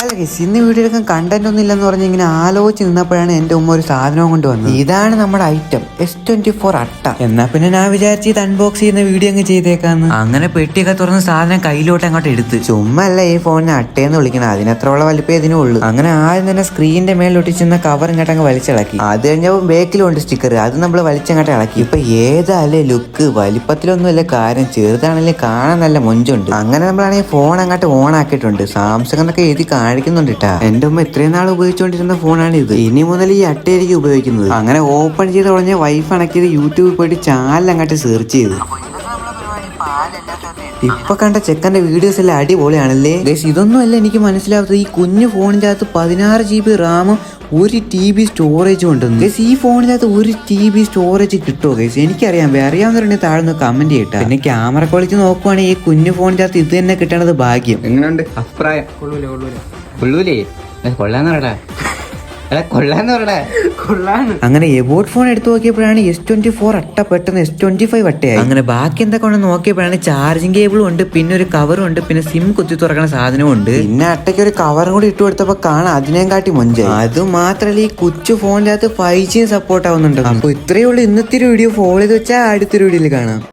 അല്ല ഗൈസ് ഇന്ന് വീഡിയോ എടുക്കാൻ കണ്ടന്റ് ഒന്നും ഇല്ലെന്ന് പറഞ്ഞ് ഇങ്ങനെ ആലോചിച്ച് നിന്നപ്പോഴാണ് എന്റെ ഉമ്മ ഒരു സാധനം കൊണ്ടുവന്നത് ഇതാണ് നമ്മുടെ ഐറ്റം എസ് ട്വന്റി ഫോർ അട്ട. എന്നാ പിന്നെ ഞാൻ വിചാരിച്ചു ഇത് അൺബോക്സ് ചെയ്യുന്ന വീഡിയോ അങ്ങ് ചെയ്തേക്കാന്ന്. അങ്ങനെ പെട്ടിയൊക്കെ തുറന്ന് സാധനം കയ്യിലോട്ട് അങ്ങോട്ട് എടുത്ത്. ചുമ്മാ അല്ല ഈ ഫോണിനെ അട്ടയെന്ന് വിളിക്കണം. അതിനത്രയുള്ള വലിപ്പേ ഇതിനും ഉള്ളു. അങ്ങനെ ആദ്യം തന്നെ സ്ക്രീനിന്റെ മേലിൽ ഒട്ടിച്ചിരുന്ന കവർ ഇങ്ങോട്ട് അങ്ങ് വലിച്ചിളക്കി. അത് കഴിഞ്ഞപ്പോൾ ബേക്കിലും ഉണ്ട് സ്റ്റിക്കർ അത് നമ്മൾ വലിച്ചങ്ങോട്ട് ഇളക്കി. ഇപ്പൊ ഏതല്ലേ ലുക്ക് വലിപ്പത്തിലൊന്നുമല്ല കാര്യം ചെറുതാണെങ്കിലും കാണാൻ നല്ല മൊഞ്ചുണ്ട്. അങ്ങനെ നമ്മളാണെങ്കിൽ ഫോൺ അങ്ങോട്ട് ഓൺ ആക്കിയിട്ടുണ്ട്. സാംസങ് എന്നൊക്കെ എഴുതി കാണിക്കുന്നുണ്ട് ട്ടാ എന്റെ ഉമ്മ ഇത്രയും നാൾ ഉപയോഗിച്ചുകൊണ്ടിരുന്ന ഫോണാണ് ഇത് ഇനി മുതൽ ഈ അട്ടയായിരിക്കും ഉപയോഗിക്കുന്നത്. അങ്ങനെ ഓപ്പൺ ചെയ്ത് തുടങ്ങിയ വൈഫ് അണക്കിയത് യൂട്യൂബിൽ പോയിട്ട് ചാനൽ അങ്ങോട്ട് സെർച്ച് ചെയ്തു. ഇപ്പൊ കണ്ട ചെക്കന്റെ വീഡിയോസ് എല്ലാം അടിപൊളിയാണല്ലേ? ഗൈസ് ഇതൊന്നും അല്ല എനിക്ക് മനസ്സിലാവാത്തത്. ഈ കുഞ്ഞു ഫോണിന്റെ അകത്ത് പതിനാറ് ജി ബി റാമും ഒരു ടി ബി സ്റ്റോറേജും ഉണ്ടെന്ന്. ഗൈസ് ഈ ഫോണിനകത്ത് ഒരു ടി ബി സ്റ്റോറേജ് കിട്ടുമോ ഗൈസ്? എനിക്കറിയാം വേറെ അറിയാവുന്നവരുണ്ടെങ്കിൽ താഴ്ന്ന് കമന്റ് ചെയ്യട്ടെ. പിന്നെ ക്യാമറ ക്വാളിറ്റി നോക്കുവാണെങ്കിൽ ഈ കുഞ്ഞു ഫോണിന്റെ അകത്ത് ഇത് തന്നെ കിട്ടണത് ഭാഗ്യം. എങ്ങനെയുണ്ട്? അഭിപ്രായം? കൊള്ളൂലേ കൊള്ളൂലേ. കൊള്ളൂലേ കൊള്ളാന്ന് പറയടാ. അങ്ങനെ എബോട്ട് ഫോൺ എടുത്തു നോക്കിയപ്പോഴാണ് എസ് ട്വന്റി ഫോർ അട്ട പെട്ടെന്ന് എസ് ട്വന്റി ഫൈവ് അട്ടയായി. അങ്ങനെ ബാക്കി എന്തൊക്കെ ഉണ്ടെന്ന് നോക്കിയപ്പോഴാണ് ചാർജിങ് കേബിളും ഉണ്ട് പിന്നെ ഒരു കവറും ഉണ്ട് പിന്നെ സിം കുത്തി തുറക്കണ സാധനവും ഉണ്ട്. പിന്നെ അട്ടയ്ക്ക് ഒരു കവറും കൂടി ഇട്ട് കൊടുത്തപ്പോ കാണാം അതിനേം കാട്ടി മൊഞ്ച അത് മാത്രല്ല ഈ കൊച്ചു ഫോണിന്റെ അകത്ത് ഫൈവ് ജി സപ്പോർട്ട് ആവുന്നുണ്ട് അപ്പൊ ഇത്രയേ ഉള്ളൂ ഇന്നത്തെ ഒരു വീഡിയോ ഫോളോ ചെയ്ത് വെച്ചാൽ അടുത്തൊരു വീഡിയോയിൽ കാണാം.